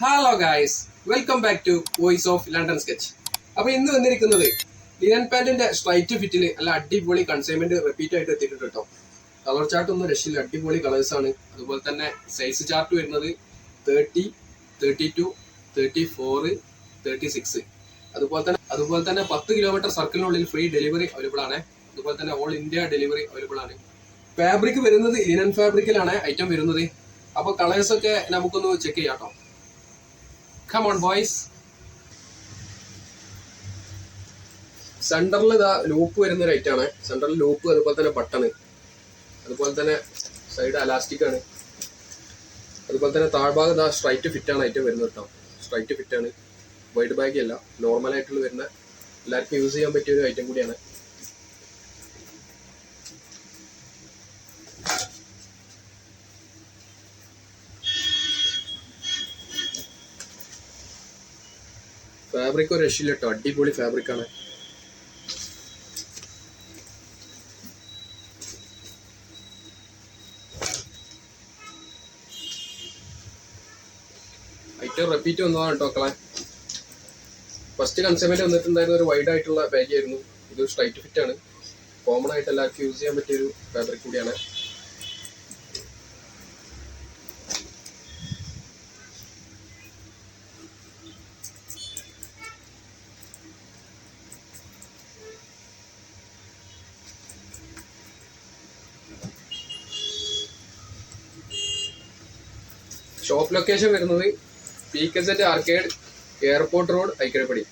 Hello guys welcome back to voice of London sketch അപ്പൊ ഇന്ന് വന്നിരിക്കുന്നത് ലിനൻ പാന്റിന്റെ സ്ട്രൈറ്റ് ഫിറ്റിൽ അല്ല അടിപൊളി കൺസൈൻമെന്റ് റിപ്പീറ്റ് ആയിട്ട് എത്തിയിട്ടുണ്ട് കേട്ടോ. കളർ ചാർട്ട് ഒന്ന് രക്ഷയില്ല. അടിപൊളി കളേഴ്സ് ആണ്. അതുപോലെ തന്നെ സൈസ് ചാർട്ട് വരുന്നത് thirty thirty two thirty four thirty six അതുപോലെ തന്നെ അതുപോലെ തന്നെ പത്ത് കിലോമീറ്റർ സർക്കിളിനുള്ളിൽ ഫ്രീ ഡെലിവറി അവൈലബിൾ ആണ്. അതുപോലെ തന്നെ ഓൾ ഇന്ത്യ ഡെലിവറി അവൈലബിൾ ആണ്. ഫാബ്രിക് വരുന്നത് ലിനൻ ഫാബ്രിക്കിലാണ് ഐറ്റം വരുന്നത്. അപ്പോൾ കളേഴ്സ് ഒക്കെ നമുക്കൊന്ന് ചെക്ക് ചെയ്യാം കേട്ടോ. കം ഓൺ ബോയ്സ് സെന്ററിൽ ഇതാ ലൂപ്പ് വരുന്ന ഒരു ഐറ്റാണ് സെന്ററിൽ ലൂപ്പ് അതുപോലെ തന്നെ ബട്ടൺ അതുപോലെ തന്നെ സൈഡ് അലാസ്റ്റിക് ആണ്. അതുപോലെ തന്നെ താഴ്ഭാഗം ഇതാ സ്ട്രൈറ്റ് ഫിറ്റ് ആണ് ഐറ്റം വരുന്നത് കേട്ടോ. സ്ട്രൈറ്റ് ഫിറ്റ് ആണ്. വൈഡ് ബാഗ് അല്ല. നോർമൽ ആയിട്ടുള്ള വരുന്ന എല്ലാവർക്കും യൂസ് ചെയ്യാൻ പറ്റിയ ഒരു ഐറ്റം കൂടിയാണ്. ഫാബ്രിക് ഒരു രക്ഷയില്ല കേട്ടോ അടിപൊളി ഫാബ്രിക് ആണ്. ഐറ്റം റിപ്പീറ്റ് വന്നതാണ് കേട്ടോ മക്കളെ. ഫസ്റ്റ് കൺസ്യൂമെന്റ് വന്നിട്ടുണ്ടായിരുന്ന ഒരു വൈഡ് ആയിട്ടുള്ള ബാഗ് ആയിരുന്നു. ഇത് സ്ട്രൈറ്റ് ഫിറ്റ് ആണ്. കോമൺ ആയിട്ട് എല്ലാവർക്കും യൂസ് ചെയ്യാൻ പറ്റിയ ഒരു ഫാബ്രിക് കൂടിയാണ്. ഷോപ്പ് ലൊക്കേഷൻ വരുന്നത് P K set arcade airport road Aikkarappadi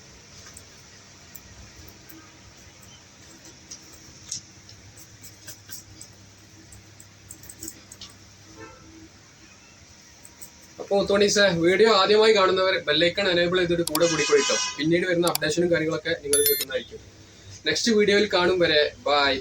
അപ്പോൾ സാർ വീഡിയോ ആദ്യമായി കാണുന്നവർ ബെല്ലൈക്കൺ എനേബിൾ ചെയ്തിട്ട് കൂടെ കൂടിക്കൊള്ളിട്ടോ. പിന്നീട് വരുന്ന അപ്ഡേഷനും കാര്യങ്ങളൊക്കെ നിങ്ങൾ കിട്ടുന്നതായിരിക്കും. നെക്സ്റ്റ് വീഡിയോയിൽ കാണും വരെ. ബൈ